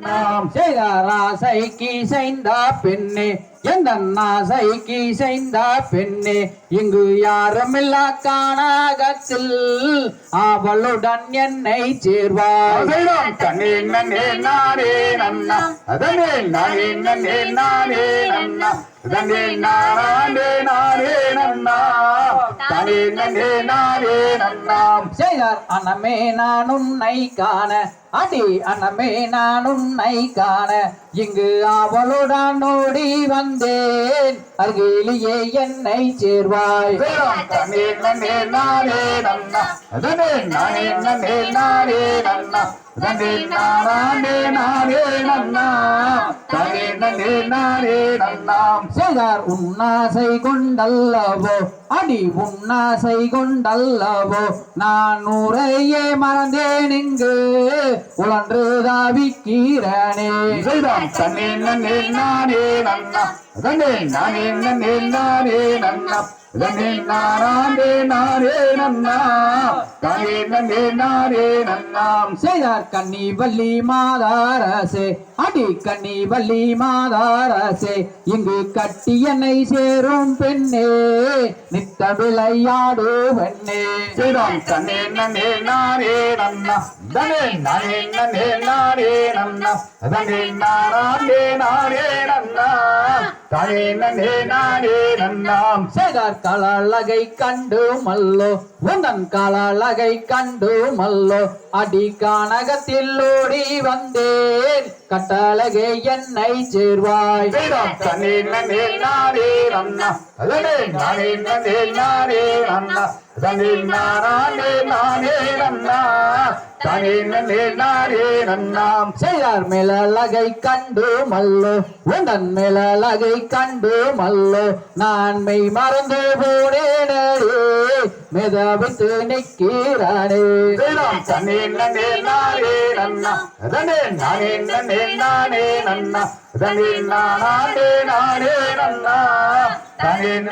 நாம் செய்த ராசைக்கு செய்த பெண்ணே எந்த நாசைக்கு செய்த பெண்ணே இங்கு யாருமில்லா காணகத்தில் அவளுடன் என்னை கண்ணே நன்னே நானே நன்னா அதனே நானே நன்னே நானே நன்னா அதனே நானே நானே நன்னா தானே நன்னே நானே நன்னாம் செய்தார் அனமே நான் உன்னை காண. அடி அனமே நான் உன்னை காண. இங்கு அவளுடன் ஓடி வந்தேன். அருகிலேயே என்னை சேர்வாய். அதைதான் செய்தார் உன்னாசை கொண்டல்லவோ? அடி உன்னாசை கொண்டல்லவோ? நான் உன்னுரையே மறந்தேன் இங்கு. உழன்று தாவிக்கிறனே. தன்னே நன்னே நானே நன்னா. அதனே நானே நன்னே நானே நன்னா. அதனே நானே நானே நன்னா தானே நன்னே நானே நன்னாம். செய்தார் கன்னி வள்ளி மாதாரசே. அடி கன்னி வள்ளி மாதாரசே. இங்கு கட்டி என்னை சேரும் பெண்ணே. நித்த விளையாடு பெண்ணே. இசைதான் தன்னே நன்னே நானே நன்னா அதனே நானே நன்னே நன்னா அதனே நானே நானே நன்னா தானே நன்னே நானே நன்னாம் செய்தார் கலழகை கண்டு மல்லோ உந்தன் கலழகை கண்டு மல்லோ அடி கானகத்தில் ஓடி வந்தேன் கட்டழகே என்னை சேர்வாய் வேதம் நன்னே நானே நன்னா அதனே நானே நன்னே நானே நன்னா நானே நானே நன்னா தானே நன்னே நானே நன்னாம். செய்தார் மேலழகை கண்டு மல்லோ உந்தன் மேலழகை கண்டு மல்லோ. நான் மெய் மறந்து போனேனே மிதவித்து நிற்கிறானே. தன்னே நன்னே நானே நன்னா. அதனே நானே நன்னே நானே நன்னா. அதனே நானே நானே நன்னா. தானே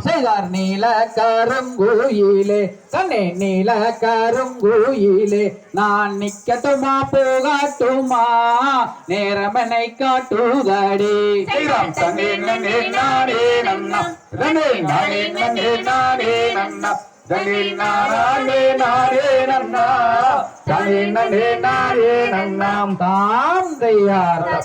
செய்தார் நீல கருங்குயிலே கண்ணே நீல கருங்குயிலே நான் நிக்கட்டுமா போகாட்டுமா? நேரமனை காட்டுதடி. ஸ்ரீராம் தன்னே நன்னே. நானே நன்னா தனே நானே நன்னே நானே நன்னா. தனே நானே நானே நன்னா. தனே நன்னே. நானே நன்னாம் தாம் தையார்